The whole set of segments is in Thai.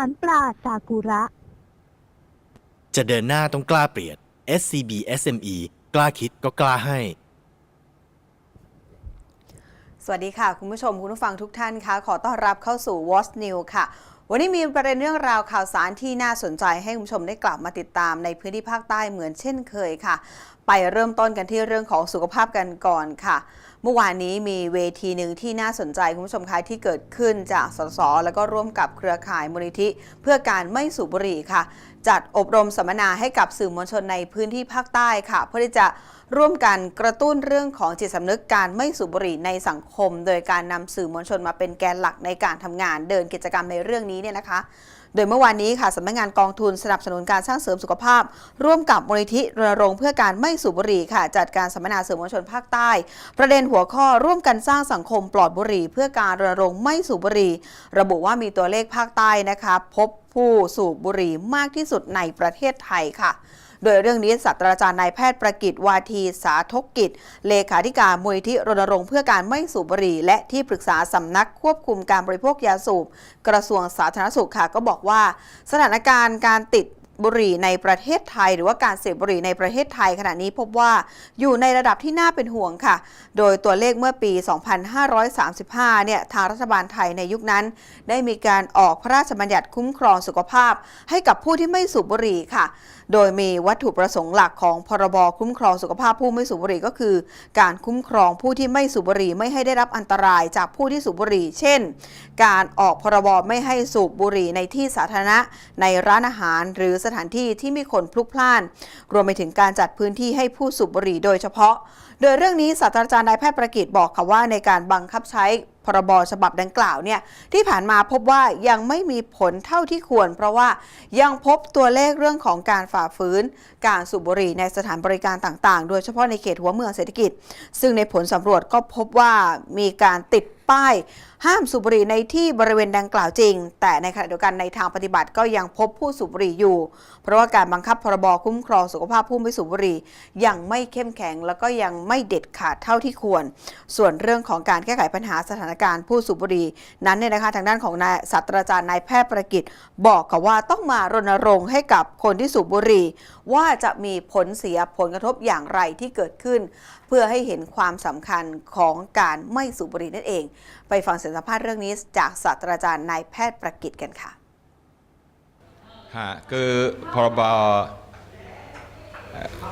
ารปลาซากุระ จะเดินหน้าต้องกล้าเปลี่ยน SCB SME กล้าคิดก็กล้าให้ สวัสดีค่ะ คุณผู้ชมคุณผู้ฟังทุกท่านคะขอต้อนรับเข้าสู่ Watch New ค่ะ วันนี้มีประเด็นเรื่องราวข่าวสารที่น่าสนใจให้คุณผู้ชมได้กลับมาติดตามในพื้นที่ภาคใต้เหมือนเช่นเคยค่ะ ไปเริ่มต้นกันที่เรื่องของสุขภาพกันก่อนค่ะ เมื่อวานนี้มีเวทีหนึ่งที่น่าสนใจคุณผู้ชมคะที่เกิดขึ้นจากสสแล้วก็ร่วมกับเครือข่ายมูลนิธิ เพื่อการไม่สูบบุหรี่ค่ะ จัดอบรมสัมมนาให้กับสื่อมวลชนในพื้นที่ภาคใต้ค่ะ เพื่อที่จะ ร่วมกันกระตุ้นเรื่องของจิตสำนึกการไม่สูบบุหรี่ในสังคม โดยการนำสื่อมวลชนมาเป็นแกนหลักในการทำงานเดินกิจกรรมในเรื่องนี้เนี่ยนะคะ โดยเมื่อวานนี้ค่ะสำนักงานกองทุนสนับสนุนการสร้างเสริมสุขภาพ ร่วมกับมูลนิธิรณรงค์เพื่อการไม่สูบบุหรี่ค่ะ จัดการสัมมนาสื่อมวลชนภาคใต้ ประเด็นหัวข้อร่วมกันสร้างสังคมปลอดบุหรี่ เพื่อการรณรงค์ไม่สูบบุหรี่ ระบุว่ามีตัวเลขภาคใต้นะคะพบผู้สูบบุหรี่มากที่สุดในประเทศไทยค่ะโดยเรื่องนี้ศาสตราจารย์นายแพทย์ประกิตวาทีสาธกกิจ เลขาธิการมูลนิธิรณรงค์เพื่อการไม่สูบบุหรี่ และที่ปรึกษาสำนักควบคุมการบริโภคยาสูบ กระทรวงสาธารณสุขค่ะก็บอกว่า สถานการณ์การติดบุหรี่ในประเทศไทย หรือว่าการเสพบุหรี่ในประเทศไทยขณะนี้พบว่าอยู่ในระดับที่น่าเป็นห่วงค่ะ โดยตัวเลขเมื่อปี 2535 เนี่ยทางรัฐบาลไทยในยุคนั้น ได้มีการออกพระราชบัญญัติคุ้มครองสุขภาพ ให้กับผู้ที่ไม่สูบบุหรี่ค่ะโดยมีวัตถุประสงค์หลักของพรบคุ้มครองสุขภาพผู้ไม่สูบบุหรี่ก็คือ การคุ้มครองผู้ที่ไม่สูบบุหรี่ไม่ให้ได้รับอันตรายจากผู้ที่สูบบุหรี่ เช่น การออกพรบไม่ให้สูบบุหรี่ในที่สาธารณะ ในร้านอาหารหรือสถานที่ที่มีคนพลุกพล่าน รวมไปถึงการจัดพื้นที่ให้ผู้สูบบุหรี่โดยเฉพาะ โดยเรื่องนี้ศาสตราจารย์นายแพทย์ประกิตบอกค่ะว่าในการบังคับใช้ พรบฉบับดังกล่าวเนี่ยที่ผ่านมาพบว่ายังไม่มีผลเท่าที่ควร เพราะว่ายังพบตัวเลขเรื่องของการฝ่าฝืน การสูบบุหรี่ในสถานบริการต่างๆ โดยเฉพาะในเขตหัวเมืองเศรษฐกิจ ซึ่งในผลสำรวจก็พบว่ามีการติด ป้าย ห้ามสูบบุหรี่ในที่บริเวณดังกล่าวจริง แต่ในขณะเดียวกันในทางปฏิบัติก็ยังพบผู้สูบบุหรี่อยู่ เพราะว่าการบังคับพรบคุ้มครองสุขภาพผู้ไม่สูบบุหรี่ยังไม่เข้มแข็ง แล้วก็ยังไม่เด็ดขาดเท่าที่ควร ส่วนเรื่องของการแก้ไขปัญหาสถานการณ์ผู้สูบบุหรี่นั้นเนี่ยนะคะทางด้านของนายศาสตราจารย์นายแพทย์ประกิตบอกกับว่าต้องมารณรงค์ให้กับคนที่สูบบุหรี่ ว่าจะมีผลเสียผลกระทบอย่างไรที่เกิดขึ้น เพื่อให้เห็นความสำคัญของการไม่สูบบุหรี่นั่นเองไปฟังเสียงสัมภาษณ์เรื่องนี้จากศาสตราจารย์นายแพทย์ประกิตกันค่ะฮะคือพรบ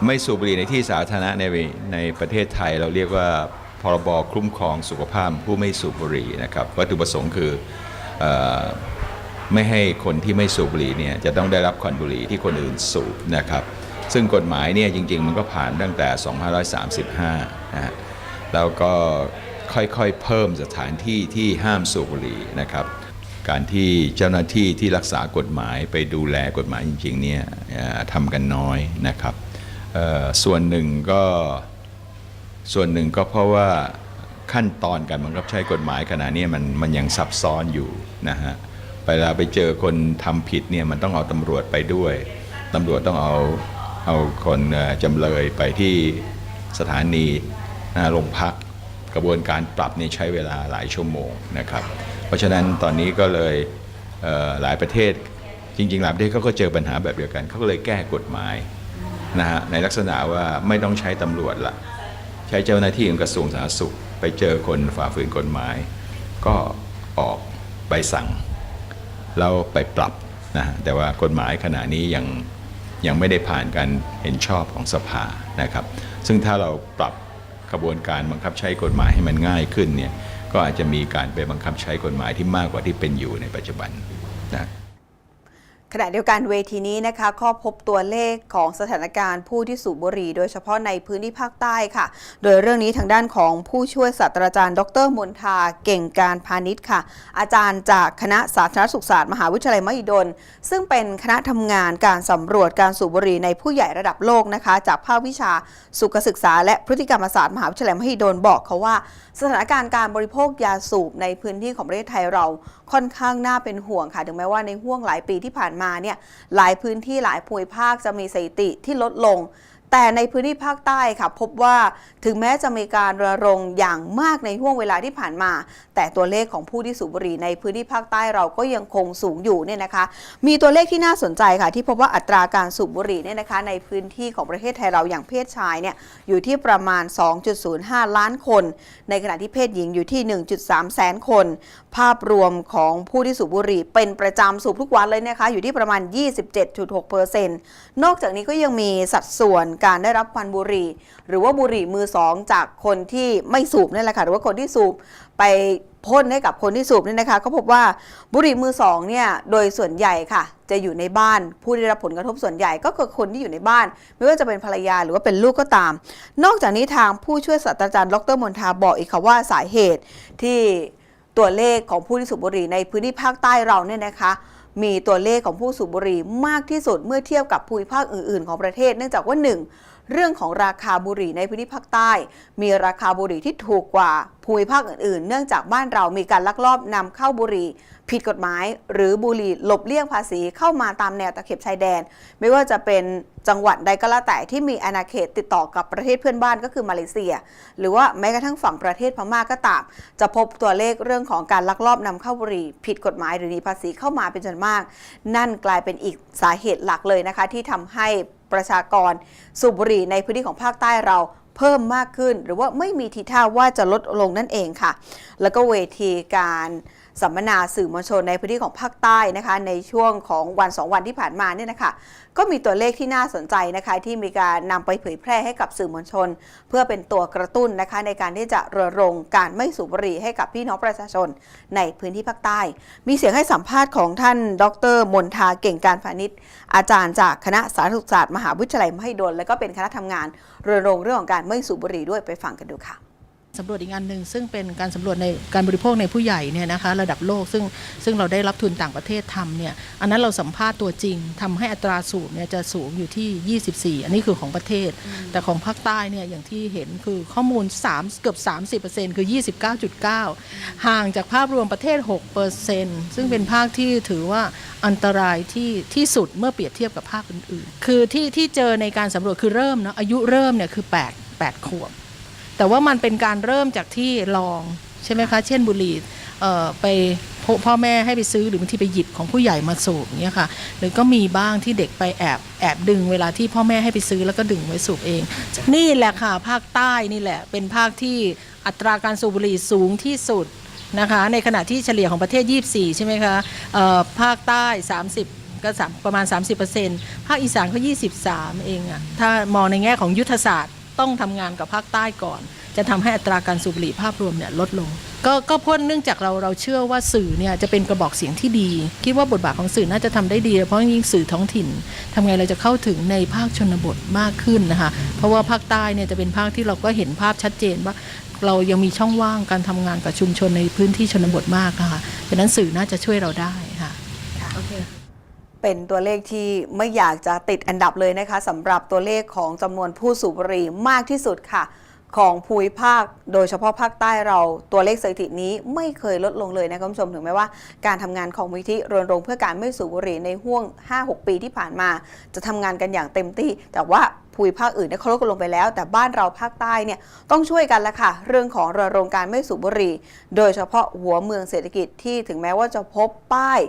ไม่สูบบุหรี่ในที่สาธารณะในในประเทศไทยเราเรียกว่าพรบคุ้มครองสุขภาพผู้ไม่สูบบุหรี่นะครับวัตถุประสงค์คืออไม่ให้คนที่ไม่สูบบุหรี่เนี่ยจะต้องได้รับควันบุหรี่ที่คนอื่นสูบนะครับ ซึ่งกฎหมายเนี่ยจริง ๆ มันก็ผ่านตั้งแต่ 2535นะฮะแล้วก็ ค่อยๆ เพิ่มสถานที่ที่ห้ามสูบบุหรี่นะครับ การที่เจ้าหน้าที่ที่รักษากฎหมายไปดูแลกฎหมายจริงๆเนี่ยทำกันน้อยนะครับส่วนหนึ่งก็ส่วนหนึ่งก็เพราะว่าขั้นตอนการบังคับใช้กฎหมายขณะนี้มันมันยังซับซ้อนอยู่นะฮะเวลาไปเจอคนทำผิดเนี่ยมันต้องเอาตำรวจไปด้วยตำรวจต้องเอาเอาคนเอ่อจำเลยไปที่สถานีโรงพัก กระบวนการปรับนี่ใช้เวลาหลายชั่วโมงนะครับ เพราะฉะนั้นตอนนี้ก็เลยเหลายประเทศจริงๆหลายประเทศเขาก็เจอปัญหาแบบเดียวกันเขาก็เลยแก้กฎหมายนะฮะในลักษณะว่าไม่ต้องใช้ตำรวจละใช้เจ้าหน้าที่ของกระทรวงสาธารณสุข ไปเจอคนฝ่าฝืนกฎหมาย ก็ออกใบสั่งแล้วไปปรับนะฮะแต่ว่ากฎหมายขณะนี้ยังยังไม่ได้ผ่านการเห็นชอบของสภานะครับ ซึ่งถ้าเราปรับ ระบวนการบังคับใช้กฎหมายให้มันง่ายขึ้นเนี่ยก็อาจจะมีการไปบังคับใช้กฎหมายที่มากกว่าที่เป็นอยู่ในปัจจุบันนะ ขณะเดียวกันเวทีนี้นะคะก็พบตัวเลขของสถานการณ์ผู้ที่สูบบุหรี่ โดยเฉพาะในพื้นที่ภาคใต้ค่ะ โดยเรื่องนี้ทางด้านของผู้ช่วยศาสตราจารย์ ดรมนทาเก่งการพาณิชย์ค่ะ อาจารย์จากคณะสาธารณสุขศาสตร์มหาวิทยาลัยมหิดล ซึ่งเป็นคณะทำงานการสำรวจการสูบบุหรี่ในผู้ใหญ่ระดับโลกนะคะ จากภาควิชาสุขศึกษา และพฤติกรรมศาสตร์มหาวิทยาลัยมหิดลบอกเขาว่า สถานการณ์การบริโภคยาสูบในพื้นที่ของประเทศไทยเราค่อนข้างน่าเป็นห่วงค่ะ ถึงแม้ว่าในห่วงหลายปีที่ผ่านมาเนี่ยหลายพื้นที่หลายภูมิภาคจะมีสถิติที่ลดลงแต่ในพื้นที่ภาคใต้ค่ะ พบว่าถึงแม้จะมีการระรงอย่างมากในห่วงเวลาที่ผ่านมา แต่ตัวเลขของผู้ที่สูบบุหรี่ในพื้นที่ภาคใต้เราก็ยังคงสูงอยู่เนี่ยนะคะ มีตัวเลขที่น่าสนใจค่ะ ที่พบว่าอัตราการสูบบุหรี่เนี่ยนะคะ ในพื้นที่ของประเทศไทยเราอย่างเพศชายเนี่ยอยู่ที่ประมาณ 2.05 ล้านคน ในขณะที่เพศหญิงอยู่ที่ 1.3 แสนคน ภาพรวมของผู้ที่สูบบุหรี่เป็นประจำสูบทุกวันเลยนะคะ อยู่ที่ประมาณ 27.6%นอกจากนี้ก็ยังมีสัดส่วนการได้รับควันบุหรี่ หรือว่าบุหรี่มือสองจากคนที่ไม่สูบนั่แหละค่ะหรือว่าคนที่สูบไปพ่นให้กับคนที่สูบเนี่ยนะคะก็พบว่าบุหรี่มือสองเนี่ยโดยส่วนใหญ่ค่ะ จะอยู่ในบ้าน ผู้ได้รับผลกระทบส่วนใหญ่ก็คือคนที่อยู่ในบ้าน ไม่ว่าจะเป็นภรรยาหรือว่าเป็นลูกก็ตาม นอกจากนี้ทางผู้ช่วยศาสตราจารย์ดรมนทาบอกอีกค่ะว่าสาเหตุที่ ตัวเลขของผู้ที่สูบบุหรี่ในพื้นที่ภาคใต้เราเนี่ยนะคะ มีตัวเลขของผู้สูบบุหรี่มากที่สุดเมื่อเทียบกับภูมิภาคอื่น ๆ ของประเทศ เนื่องจากว่า 1. เรื่องของราคาบุหรี่ในพื้นที่ภาคใต้ มีราคาบุหรี่ที่ถูกกว่าภูมิภาคอื่นๆ เนื่องจากบ้านเรามีการลักลอบนำเข้าบุหรี่ ผิดกฎหมาย หรือบุหรี่หลบเลี่ยงภาษีเข้ามาตามแนวตะเข็บชายแดน ไม่ว่าจะเป็นจังหวัดใดก็แล้วแต่ที่มีอาณาเขตติดต่อกับประเทศเพื่อนบ้านก็คือมาเลเซีย หรือว่าแม้กระทั่งฝั่งประเทศพม่าก็ตาม จะพบตัวเลขเรื่องของการลักลอบนำเข้าบุหรี่ ผิดกฎหมายหรือหนีภาษีเข้ามาเป็นจำนวนมาก นั่นกลายเป็นอีกสาเหตุหลักเลยนะคะที่ทำให้ ประชากรสูบบุหรี่ในพื้นที่ของภาคใต้เราเพิ่มมากขึ้น หรือว่าไม่มีทีท่าว่าจะลดลงนั่นเองค่ะ แล้วก็เวทีการ สัมมนาสื่อมวลชนในพื้นที่ของภาคใต้นะคะในช่วงของวันสองวันที่ผ่านมาเนี่ยนะคะก็มีตัวเลขที่น่าสนใจนะคะที่มีการนำไปเผยแพร่ให้กับสื่อมวลชน เพื่อเป็นตัวกระตุ้นนะคะในการที่จะรณรงค์การไม่สูบบุหรี่ให้กับพี่น้องประชาชนในพื้นที่ภาคใต้ มีเสียงให้สัมภาษณ์ของท่าน ดรมนทาเก่งการพาณิชย์ อาจารย์จากคณะสาธารณสุขศาสตร์มหาวิทยาลัยมหิดลและก็เป็นคณะทำงานรณรงค์เรื่องของการไม่สูบบุหรี่ด้วยไปฟังกันดูค่ะ สำรวจอีกอันหนึ่งซึ่งเป็นการสำรวจในการบริโภคในผู้ใหญ่เนี่ยนะคะระดับโลกซึ่งซึ่งเราได้รับทุนต่างประเทศทำเนี่ยอันนั้นเราสัมภาษณ์ตัวจริงทำให้อัตราสูบเนี่ยจะสูงอยู่ที่ 24 อันนี้คือของประเทศ แต่ของภาคใต้เนี่ยอย่างที่เห็นคือข้อมูล 3 เกือบ 30%คือ 29.9 ห่างจากภาพรวมประเทศ 6%ซึ่งเป็นภาคที่ถือว่าอันตรายที่ที่สุดเมื่อเปรียบเทียบกับภาคอื่นๆ คือที่ที่เจอในการสำรวจคือเริ่มเนาะอายุเริ่มเนี่ยคือ 8 8 ขวบ แต่ว่ามันเป็นการเริ่มจากที่ลองใช่ไหมคะเช่นบุหรี่ไปพ่อแม่ให้ไปซื้อหรือบางทีไปหยิบของผู้ใหญ่มาสูบอย่างเงี้ยค่ะหรือก็มีบ้างที่เด็กไปแอบแอบดึงเวลาที่พ่อแม่ให้ไปซื้อแล้วก็ดึงไว้สูบเอง นี่แหละค่ะภาคใต้นี่แหละ เป็นภาคที่อัตราการสูบบุหรี่สูงที่สุดนะคะในขณะที่เฉลี่ยของประเทศ 24 ใช่ไหมคะภาคใต้ 30 ก็สามประมาณ 30%ภาคอีสานก็23 เองอะถ้ามองในแง่ของยุทธศาสตร์ ต้องทำงานกับภาคใต้ก่อน จะทำให้อัตราการสูบบุหรี่ภาพรวมเนี่ยลดลง ก็ก็เพราะเนื่องจากเราเราเชื่อว่าสื่อเนี่ยจะเป็นกระบอกเสียงที่ดี คิดว่าบทบาทของสื่อน่าจะทำได้ดี เพราะยิ่งสื่อท้องถิ่นทำไงเราจะเข้าถึงในภาคชนบทมากขึ้นนะคะเพราะว่าภาคใต้เนี่ยจะเป็นภาคที่เราก็เห็นภาพชัดเจนว่าเรายังมีช่องว่างการทำงานกับชุมชนในพื้นที่ชนบทมากนะคะดังนั้นสื่อน่าจะช่วยเราได้ค่ะเป็นตัวเลขที่ไม่อยากจะติดอันดับเลยนะคะสำหรับตัวเลขของจำนวนผู้สูบบุหรี่มากที่สุดค่ะ ของภูมิภาค โดยเฉพาะภาคใต้เราตัวเลขสถิตินี้ไม่เคยลดลงเลยนะคุณผู้ชมถึงแม้ว่า การทำงานของมูลที่รณรงค์เพื่อการไม่สูบบุหรี่ในห่วง 5-6 ปีที่ผ่านมา จะทำงานกันอย่างเต็มที่ แต่ว่าภูมิภาคอื่นเนี่ยเขาลดลงไปแล้ว แต่บ้านเราภาคใต้เนี่ยต้องช่วยกันละค่ะ เรื่องของรณรงค์การไม่สูบบุหรี่ โดยเฉพาะหัวเมืองเศรษฐกิจที่ถึงแม้ว่าจะพบป้าย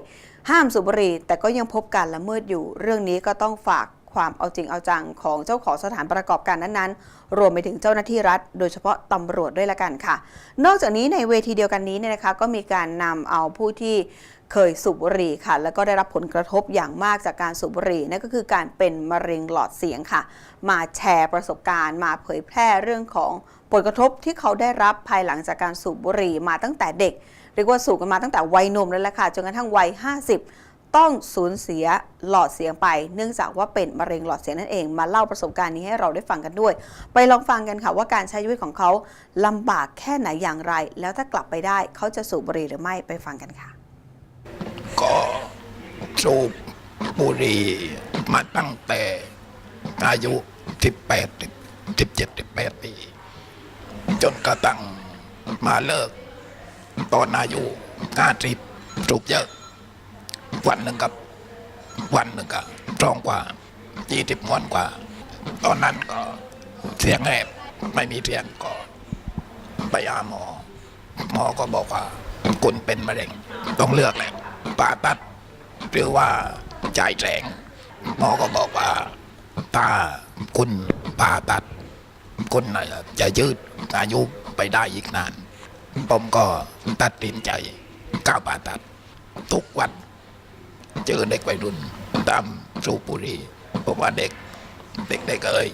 ห้ามสูบบุหรี่แต่ก็ยังพบการละเมิดอยู่ เรื่องนี้ก็ต้องฝากความเอาจริงเอาจังของเจ้าของสถานประกอบการนั้นๆ รวมไปถึงเจ้าหน้าที่รัฐ โดยเฉพาะตำรวจด้วยละกันค่ะ นอกจากนี้ในเวทีเดียวกันนี้เนี่ยนะคะ ก็มีการนำเอาผู้ที่เคยสูบบุหรี่ค่ะ แล้วก็ได้รับผลกระทบอย่างมากจากการสูบบุหรี่นั่นก็คือการเป็นมะเร็งหลอดเสียงค่ะ มาแชร์ประสบการณ์ มาเผยแพร่เรื่องของผลกระทบที่เขาได้รับภายหลังจากการสูบบุหรี่มาตั้งแต่เด็ก เรียกว่าสูบกันมาตั้งแต่วัยหนุ่มแล้วแหละค่ะจนกระทั่งวัย 50 ต้องสูญเสียหลอดเสียงไป เนื่องจากว่าเป็นมะเร็งหลอดเสียงนั่นเองมาเล่าประสบการณ์นี้ให้เราได้ฟังกันด้วย ไปลองฟังกันค่ะว่าการใช้ชีวิตของเขาลำบากแค่ไหนอย่างไร แล้วถ้ากลับไปได้เขาจะสูบบุหรี่หรือไม่ไปฟังกันค่ะ ก็สูบบุหรี่มาตั้งแต่อายุ 18 17 18ปี จนกระทั่งมาเลิก ตอนอายุ50สูบเยอะ วันหนึ่งกับ วันหนึ่งกับตรองกว่ายี่สิบมวนกว่า ตอนนั้นก็เสียงแหบไม่มีเสียงก็ไปหาหมอ หมอก็บอกว่าคุณเป็นมะเร็ง ต้องเลือกแหละผ่าตัด หรือว่าจ่ายแสงหมอก็บอกว่าถ้าคุณผ่าตัด คุณจะยืดอายุไปได้อีกนาน ผมก็ตัดสินใจก้าวผ่าตัด ทุกวัน เจอเด็กวัยรุ่นตามสูบบุหรี่ผมว่าเด็ก เด็กได้เอ่ย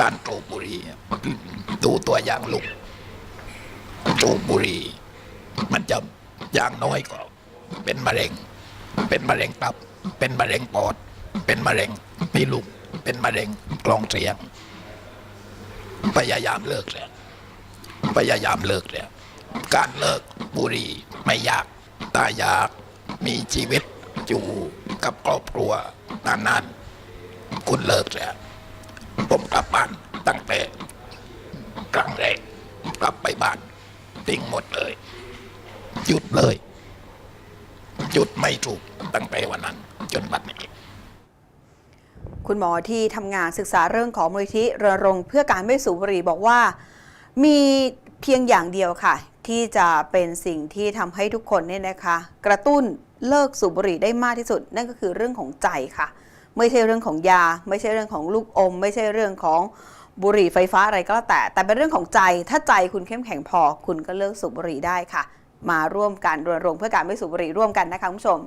การสูบบุหรี่ดูตัวอย่างลูกสูบบุหรี่มันจะอย่างน้อยก็ เป็นมะเร็ง เป็นมะเร็งตับ เป็นมะเร็งปอด เป็นมะเร็งมีลูกเป็นมะเร็งกลองเสียง พยายามเลิกแล้วพยายามเลิกแล้ว การเลิกบุหรี่ไม่ยากแตาอยาก มีชีวิตอยู่กับครอบครัวนานๆคุณเลิกแล้วผมกลับบ้านตั้งแต่ครั้งแรกกลับไปบ้านทิ้งหมดเลย หยุดเลย หยุดไม่ถูกตั้งแต่วันนั้น จนบัดนี้คุณหมอที่ทำงานศึกษาเรื่องของมูลนิธิรณรงเพื่อการไม่สูบบุหรี่บอกว่า มีเพียงอย่างเดียวค่ะ ที่จะเป็นสิ่งที่ทำให้ทุกคนเนี่ยนะคะ กระตุ้นเลิกสูบบุหรี่ได้มากที่สุด นั่นก็คือเรื่องของใจค่ะ ไม่ใช่เรื่องของยา ไม่ใช่เรื่องของลูกอม ไม่ใช่เรื่องของบุหรี่ไฟฟ้าอะไรก็แล้วแต่ แต่เป็นเรื่องของใจ ถ้าใจคุณเข้มแข็งพอ คุณก็เลิกสูบบุหรี่ได้ค่ะ มาร่วมกันรณรงค์เพื่อการไม่สูบบุหรี่ร่วมกันนะคะคุณผู้ชม